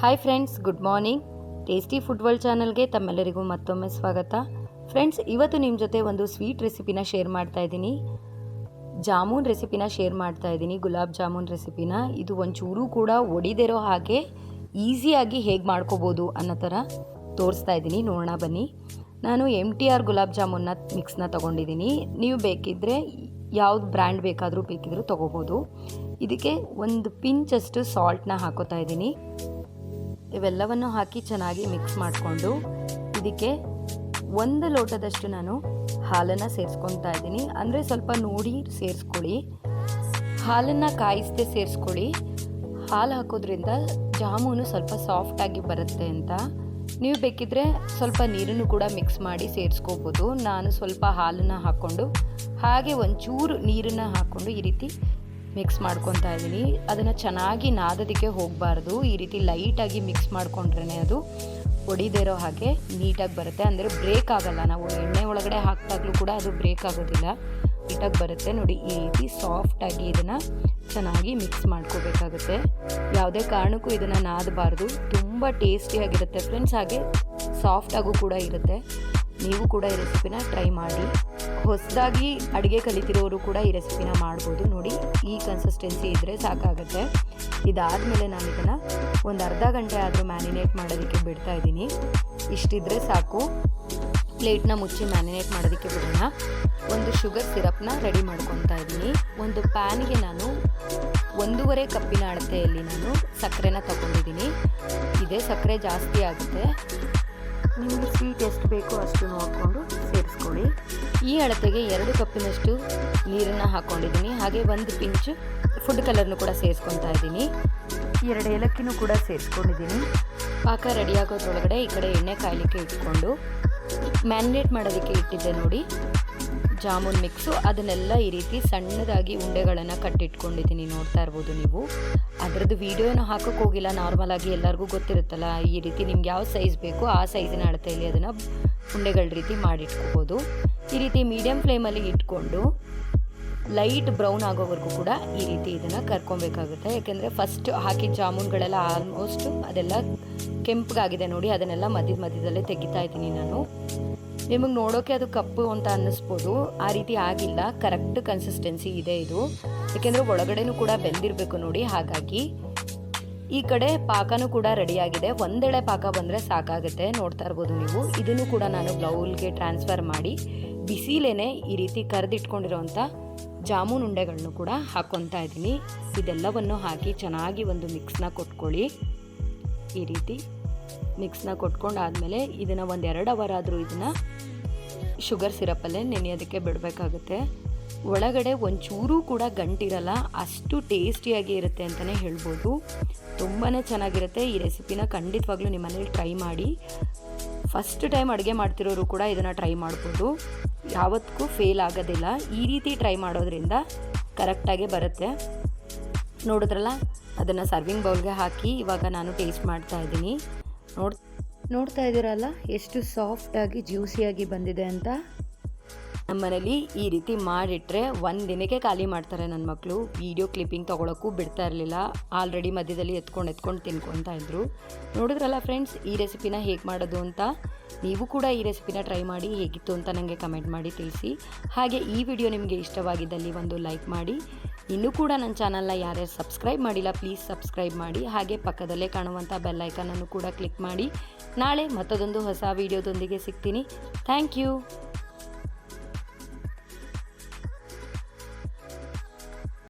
Hi friends good morning tasty world ಚಾನಲ್ಗೆ ತಮ್ಮೆಲ್ಲರಿಗೂ ಮತ್ತೊಮ್ಮೆ ಸ್ವಾಗತ. ಫ್ರೆಂಡ್ಸ್ ಇವತ್ತು ನಿಮ್ಮ ಜೊತೆ ಒಂದು ಸ್ವೀಟ್ ರೆಸಿಪಿನ ಶೇರ್ ಮಾಡ್ತಾ ಇದ್ದೀನಿ. ಜಾಮೂನ್ ರೆಸಿಪಿನ ಶೇರ್ ಮಾಡ್ತಾ ಇದ್ದೀನಿ, ಗುಲಾಬ್ ಜಾಮೂನ್ ರೆಸಿಪಿನ ಇದು ಒಂಚೂರು ಕೂಡ ಒಡಿದಿರೋ ಹಾಗೆ ಈಸಿಯಾಗಿ ಹೇಗೆ ಮಾಡ್ಕೋಬೋದು ಅನ್ನೋ ಥರ ತೋರಿಸ್ತಾ ಇದ್ದೀನಿ. ನೋಡೋಣ ಬನ್ನಿ. ನಾನು ಎಂ ಟಿ ಆರ್ ಗುಲಾಬ್ ಜಾಮೂನ್ನ ಮಿಕ್ಸ್ನ ತೊಗೊಂಡಿದ್ದೀನಿ. ನೀವು ಬೇಕಿದ್ದರೆ ಯಾವ್ದು ಬ್ರ್ಯಾಂಡ್ ಬೇಕಾದರೂ ಬೇಕಿದ್ರೂ ತೊಗೋಬೋದು. ಇದಕ್ಕೆ ಒಂದು ಪಿಂಚಷ್ಟು ಸಾಲ್ಟ್ನ ಹಾಕೋತಾ ಇದ್ದೀನಿ. ಇವೆಲ್ಲವನ್ನು ಹಾಕಿ ಚೆನ್ನಾಗಿ ಮಿಕ್ಸ್ ಮಾಡಿಕೊಂಡು ಇದಕ್ಕೆ ಒಂದು ಲೋಟದಷ್ಟು ನಾನು ಹಾಲನ್ನು ಸೇರಿಸ್ಕೊತಾ ಇದ್ದೀನಿ. ಅಂದರೆ ಸ್ವಲ್ಪ ನೋಡಿ ಸೇರಿಸ್ಕೊಳ್ಳಿ. ಹಾಲನ್ನು ಕಾಯಿಸದೆ ಸೇರಿಸ್ಕೊಳ್ಳಿ. ಹಾಲು ಹಾಕೋದ್ರಿಂದ ಜಾಮೂನು ಸ್ವಲ್ಪ ಸಾಫ್ಟಾಗಿ ಬರುತ್ತೆ ಅಂತ. ನೀವು ಬೇಕಿದ್ರೆ ಸ್ವಲ್ಪ ನೀರನ್ನು ಕೂಡ ಮಿಕ್ಸ್ ಮಾಡಿ ಸೇರಿಸ್ಕೋಬೋದು. ನಾನು ಸ್ವಲ್ಪ ಹಾಲನ್ನು ಹಾಕ್ಕೊಂಡು ಹಾಗೆ ಒಂಚೂರು ನೀರನ್ನು ಹಾಕ್ಕೊಂಡು ಈ ರೀತಿ ಮಿಕ್ಸ್ ಮಾಡ್ಕೊತಾ ಇದ್ದೀನಿ. ಅದನ್ನು ಚೆನ್ನಾಗಿ ನಾದೋದಕ್ಕೆ ಹೋಗಬಾರ್ದು. ಈ ರೀತಿ ಲೈಟಾಗಿ ಮಿಕ್ಸ್ ಮಾಡ್ಕೊಂಡ್ರೇ ಅದು ಇರೋ ಹಾಗೆ ನೀಟಾಗಿ ಬರುತ್ತೆ. ಅಂದರೆ ಬ್ರೇಕ್ ಆಗಲ್ಲ. ನಾವು ಎಣ್ಣೆ ಒಳಗಡೆ ಹಾಕಿದಾಗಲೂ ಕೂಡ ಅದು ಬ್ರೇಕ್ ಆಗೋದಿಲ್ಲ. ನೀಟಾಗಿ ಬರುತ್ತೆ. ನೋಡಿ, ಈ ರೀತಿ ಸಾಫ್ಟಾಗಿ ಇದನ್ನು ಚೆನ್ನಾಗಿ ಮಿಕ್ಸ್ ಮಾಡ್ಕೋಬೇಕಾಗುತ್ತೆ. ಯಾವುದೇ ಕಾರಣಕ್ಕೂ ಇದನ್ನು ನಾದಬಾರ್ದು. ತುಂಬ ಟೇಸ್ಟಿಯಾಗಿರುತ್ತೆ ಫ್ರೆಂಡ್ಸ್ ಹಾಗೆ ಸಾಫ್ಟಾಗೂ ಕೂಡ ಇರುತ್ತೆ. ನೀವು ಕೂಡ ಈ ರೆಸಿಪಿನ ಟ್ರೈ ಮಾಡಿ. ಹೊಸದಾಗಿ ಅಡುಗೆ ಕಲಿತಿರೋರು ಕೂಡ ಈ ರೆಸಿಪಿನ ಮಾಡ್ಬೋದು ನೋಡಿ. ಈ ಕನ್ಸಿಸ್ಟೆನ್ಸಿ ಇದ್ದರೆ ಸಾಕಾಗುತ್ತೆ. ಇದಾದಮೇಲೆ ನಾನು ಇದನ್ನು ಒಂದು ಅರ್ಧ ಗಂಟೆ ಆದರೂ ಮ್ಯಾರಿನೇಟ್ ಮಾಡೋದಕ್ಕೆ ಬಿಡ್ತಾ ಇದ್ದೀನಿ. ಇಷ್ಟಿದ್ರೆ ಸಾಕು. ಪ್ಲೇಟ್ನ ಮುಚ್ಚಿ ಮ್ಯಾರಿನೇಟ್ ಮಾಡೋದಕ್ಕೆ ಬಿಡೋಣ. ಒಂದು ಶುಗರ್ ಸಿರಪ್ನ ರೆಡಿ ಮಾಡ್ಕೊತಾ ಇದ್ದೀನಿ. ಒಂದು ಪ್ಯಾನ್ಗೆ ನಾನು ಒಂದೂವರೆ ಕಪ್ಪಿನ ಅಳತೆಯಲ್ಲಿ ನಾನು ಸಕ್ಕರೆನ ತಗೊಂಡಿದ್ದೀನಿ. ಇದೇ ಸಕ್ಕರೆ ಜಾಸ್ತಿ ಆಗುತ್ತೆ. ನಿಮಗೆ ಸ್ವೀಟ್ ಎಷ್ಟು ಬೇಕೋ ಅಷ್ಟು ನೋಡಿಕೊಂಡು ಸೇರಿಸ್ಕೊಳ್ಳಿ. ಈ ಅಳತೆಗೆ ಎರಡು ಕಪ್ಪಿನಷ್ಟು ನೀರನ್ನು ಹಾಕ್ಕೊಂಡಿದ್ದೀನಿ ಹಾಗೆ ಒಂದು ಪಿಂಚ್ ಫುಡ್ ಕಲರ್ನು ಕೂಡ ಸೇರಿಸ್ಕೊತಾ ಇದ್ದೀನಿ. ಎರಡು ಏಲಕ್ಕಿನೂ ಕೂಡ ಸೇರಿಸ್ಕೊಂಡಿದ್ದೀನಿ. ಪಾಕ ರೆಡಿ ಆಗೋದ್ರೊಳಗಡೆ ಈ ಕಡೆ ಎಣ್ಣೆ ಕಾಯಲಿಕ್ಕೆ ಇಟ್ಕೊಂಡು ಮ್ಯಾರಿನೇಟ್ ಮಾಡೋದಕ್ಕೆ ಇಟ್ಟಿದ್ದೆ ನೋಡಿ. ಜಾಮೂನ್ ಮಿಕ್ಸು ಅದನ್ನೆಲ್ಲ ಈ ರೀತಿ ಸಣ್ಣದಾಗಿ ಉಂಡೆಗಳನ್ನು ಕಟ್ಟಿಟ್ಕೊಂಡಿದ್ದೀನಿ. ನೋಡ್ತಾ ಇರ್ಬೋದು ನೀವು. ಅದರದ್ದು ವೀಡಿಯೋನ ಹಾಕೋಕ್ಕೆ ಹೋಗಿಲ್ಲ. ನಾರ್ಮಲಾಗಿ ಎಲ್ಲರಿಗೂ ಗೊತ್ತಿರುತ್ತಲ್ಲ, ಈ ರೀತಿ ನಿಮ್ಗೆ ಯಾವ ಸೈಜ್ ಬೇಕು ಆ ಸೈಜಿನ ಅಳತೆಯಲ್ಲಿ ಅದನ್ನು ಉಂಡೆಗಳ ರೀತಿ ಮಾಡಿಟ್ಕೋಬೋದು. ಈ ರೀತಿ ಮೀಡಿಯಮ್ ಫ್ಲೇಮಲ್ಲಿ ಇಟ್ಕೊಂಡು ಲೈಟ್ ಬ್ರೌನ್ ಆಗೋವರೆಗೂ ಕೂಡ ಈ ರೀತಿ ಇದನ್ನು ಕರ್ಕೊಬೇಕಾಗುತ್ತೆ. ಯಾಕೆಂದರೆ ಫಸ್ಟ್ ಹಾಕಿದ ಜಾಮೂನ್ಗಳೆಲ್ಲ ಆಲ್ಮೋಸ್ಟ್ ಅದೆಲ್ಲ ಕೆಂಪಗಾಗಿದೆ ನೋಡಿ, ಅದನ್ನೆಲ್ಲ ಮಧ್ಯದ ಮಧ್ಯದಲ್ಲೇ ತೆಗಿತಾ ಇದ್ದೀನಿ ನಾನು. ನಿಮಗೆ ನೋಡೋಕೆ ಅದು ಕಪ್ಪು ಅಂತ ಅನ್ನಿಸ್ಬೋದು. ಆ ರೀತಿ ಆಗಿಲ್ಲ ಕರೆಕ್ಟ್ ಕನ್ಸಿಸ್ಟೆನ್ಸಿ ಇದೆ ಇದು. ಯಾಕೆಂದರೆ ಒಳಗಡೆನೂ ಕೂಡ ಬೆಂದಿರಬೇಕು ನೋಡಿ, ಹಾಗಾಗಿ ಈ ಕಡೆ ಪಾಕನೂ ಕೂಡ ರೆಡಿಯಾಗಿದೆ. ಒಂದೆಳೆ ಪಾಕ ಬಂದರೆ ಸಾಕಾಗುತ್ತೆ, ನೋಡ್ತಾ ಇರ್ಬೋದು ನೀವು. ಇದನ್ನು ಕೂಡ ನಾನು ಬ್ಲೌಲ್ಗೆ ಟ್ರಾನ್ಸ್ಫರ್ ಮಾಡಿ ಬಿಸಿಲೇನೆ ಈ ರೀತಿ ಕರೆದಿಟ್ಕೊಂಡಿರೋಂಥ ಜಾಮೂನ್ ಉಂಡೆಗಳನ್ನು ಕೂಡ ಹಾಕ್ಕೊತಾ ಇದ್ದೀನಿ. ಇದೆಲ್ಲವನ್ನು ಹಾಕಿ ಚೆನ್ನಾಗಿ ಒಂದು ಮಿಕ್ಸ್ನ ಕೊಟ್ಕೊಳ್ಳಿ. ಈ ರೀತಿ ಮಿಕ್ಸ್ನ ಕೊಟ್ಕೊಂಡಾದಮೇಲೆ ಇದನ್ನು ಒಂದು ಎರಡು ಅವರ್ ಆದರೂ ಇದನ್ನು ಶುಗರ್ ಸಿರಪಲ್ಲೇ ನೆನೆಯೋದಕ್ಕೆ ಬಿಡಬೇಕಾಗುತ್ತೆ. ಒಳಗಡೆ ಒಂಚೂರು ಕೂಡ ಗಂಟಿರಲ್ಲ, ಅಷ್ಟು ಟೇಸ್ಟಿಯಾಗಿ ಇರುತ್ತೆ ಅಂತಲೇ ಹೇಳ್ಬೋದು. ತುಂಬಾ ಚೆನ್ನಾಗಿರುತ್ತೆ. ಈ ರೆಸಿಪಿನ ಖಂಡಿತವಾಗ್ಲೂ ನಿಮ್ಮ ಮನೇಲಿ ಟ್ರೈ ಮಾಡಿ. ಫಸ್ಟ್ ಟೈಮ್ ಅಡುಗೆ ಮಾಡ್ತಿರೋರು ಕೂಡ ಇದನ್ನು ಟ್ರೈ ಮಾಡ್ಬೋದು. ಯಾವತ್ತಿಗೂ ಫೇಲ್ ಆಗೋದಿಲ್ಲ. ಈ ರೀತಿ ಟ್ರೈ ಮಾಡೋದ್ರಿಂದ ಕರೆಕ್ಟಾಗಿ ಬರುತ್ತೆ. ನೋಡಿದ್ರಲ್ಲ? ಅದನ್ನು ಸರ್ವಿಂಗ್ ಬೌಲ್ಗೆ ಹಾಕಿ ಇವಾಗ ನಾನು ಟೇಸ್ಟ್ ಮಾಡ್ತಾ ಇದ್ದೀನಿ. ನೋಡ್ ನೋಡ್ತಾ ಇದ್ದೀರಲ್ಲ? ಎಷ್ಟು ಸಾಫ್ಟಾಗಿ ಜ್ಯೂಸಿಯಾಗಿ ಬಂದಿದೆ ಅಂತ? ನಮ್ಮನೇಲಿ ಈ ರೀತಿ ಮಾಡಿಟ್ರೆ ಒಂದು ದಿನಕ್ಕೆ ಖಾಲಿ ಮಾಡ್ತಾರೆ ನನ್ನ ಮಕ್ಕಳು ವೀಡಿಯೋ ಕ್ಲಿಪ್ಪಿಂಗ್ ತೊಗೊಳಕ್ಕೂ ಬಿಡ್ತಾ ಇರಲಿಲ್ಲ. ಆಲ್ರೆಡಿ ಮಧ್ಯದಲ್ಲಿ ಎತ್ಕೊಂಡು ಎತ್ಕೊಂಡು ತಿನ್ಕೊತಾ ಇದ್ರು. ನೋಡಿದ್ರಲ್ಲ ಫ್ರೆಂಡ್ಸ್ ಈ ರೆಸಿಪಿನ ಹೇಗೆ ಮಾಡೋದು ಅಂತ? ನೀವು ಕೂಡ ಈ ರೆಸಿಪಿನ ಟ್ರೈ ಮಾಡಿ ಹೇಗಿತ್ತು ಅಂತ ನನಗೆ ಕಮೆಂಟ್ ಮಾಡಿ ತಿಳಿಸಿ. ಹಾಗೆ ಈ ವಿಡಿಯೋ ನಿಮಗೆ ಇಷ್ಟವಾಗಿದ್ದಲ್ಲಿ ಒಂದು ಲೈಕ್ ಮಾಡಿ. ಇನ್ನೂ ಕೂಡ ನನ್ನ ಚಾನಲ್ನ ಯಾರ್ಯಾರು ಸಬ್ಸ್ಕ್ರೈಬ್ ಮಾಡಿಲ್ಲ ಪ್ಲೀಸ್ ಸಬ್ಸ್ಕ್ರೈಬ್ ಮಾಡಿ. ಹಾಗೆ ಪಕ್ಕದಲ್ಲೇ ಕಾಣುವಂಥ ಬೆಲ್ ಐಕನನ್ನು ಕೂಡ ಕ್ಲಿಕ್ ಮಾಡಿ. ನಾಳೆ ಮತ್ತೊಂದು ಹೊಸ ವೀಡಿಯೋದೊಂದಿಗೆ ಸಿಗ್ತೀನಿ. Thank you.